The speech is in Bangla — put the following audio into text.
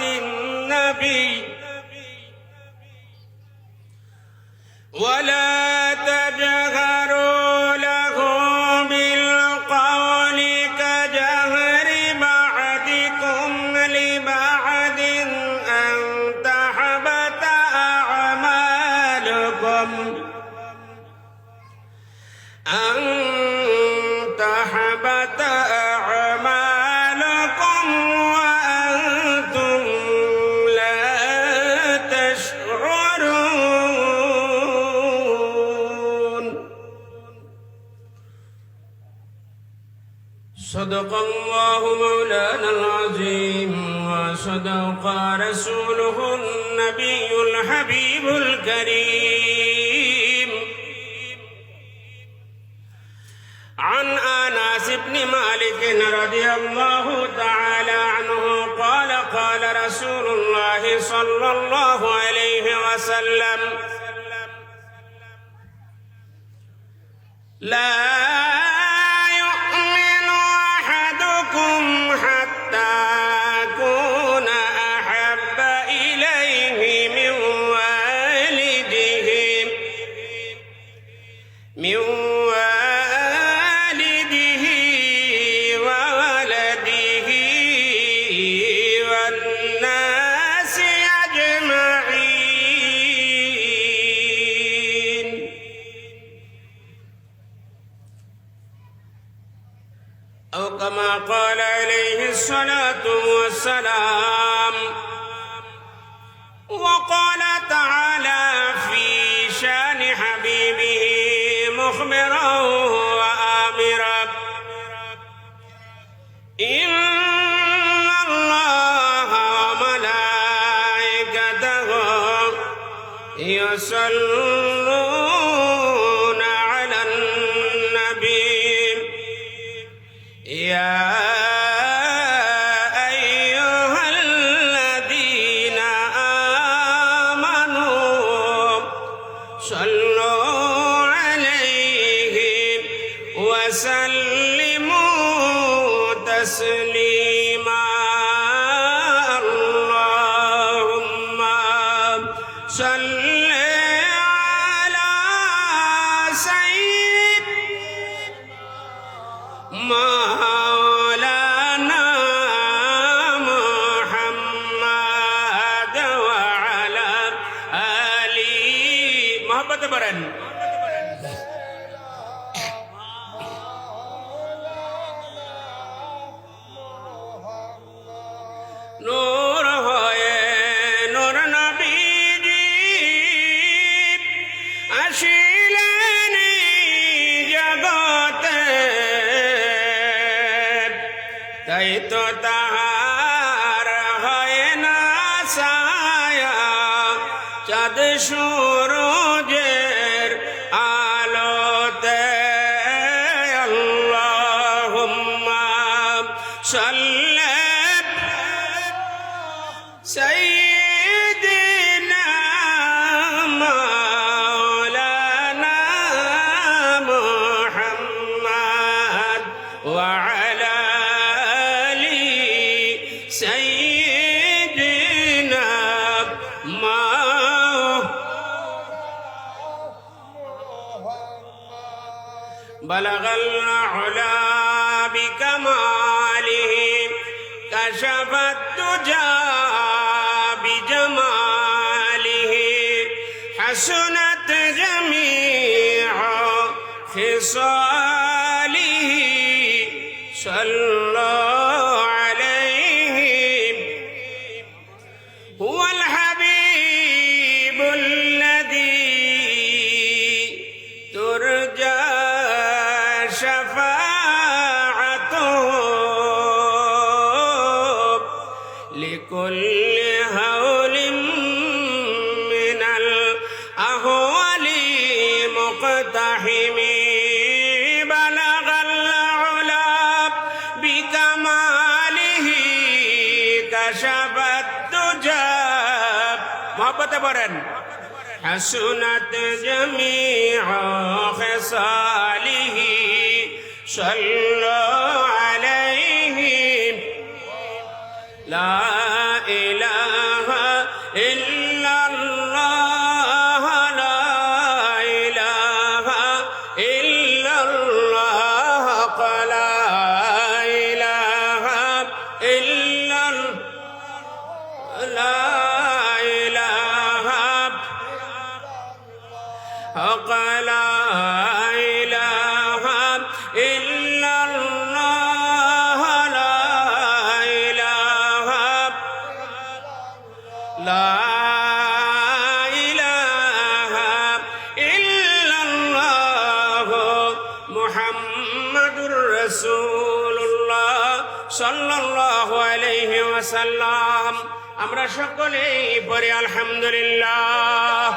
النبي. ولا تجهروا له بالقول كجهر بعدكم لبعد أن تحبط أعمالكم. أن صدق الله مولانا العظيم وصدق رسوله النبي الحبيب الكريم عن انس بن مالك رضي الله تعالى عنه قال قال رسول الله صلى الله عليه وسلم لا أو كما قال عليه الصلاة والسلام. وقال تعالى في شان حبيبه مخبرا وآمرا. إن الله وملائكته يصلون تسليما اللهم صل على سيدنا مولانا محمد وعلى آله محبت برن তাই তো তাহার হয় না ছায়া। চাঁদ সূরজের بلغ العلا بكماله كشف الدجى بجماله حسنت جميع خصاله صلى لكل هول من الأهوال مقتحم بلغ العلا بكماله كشف الدجى محبت برن حسنت جميع خصاله صلوا عليه لا রসুল্লাহ সাল্লাহ আলহি ওয়াসাল্লাম। আমরা সকলেই পরে আলহামদুলিল্লাহ।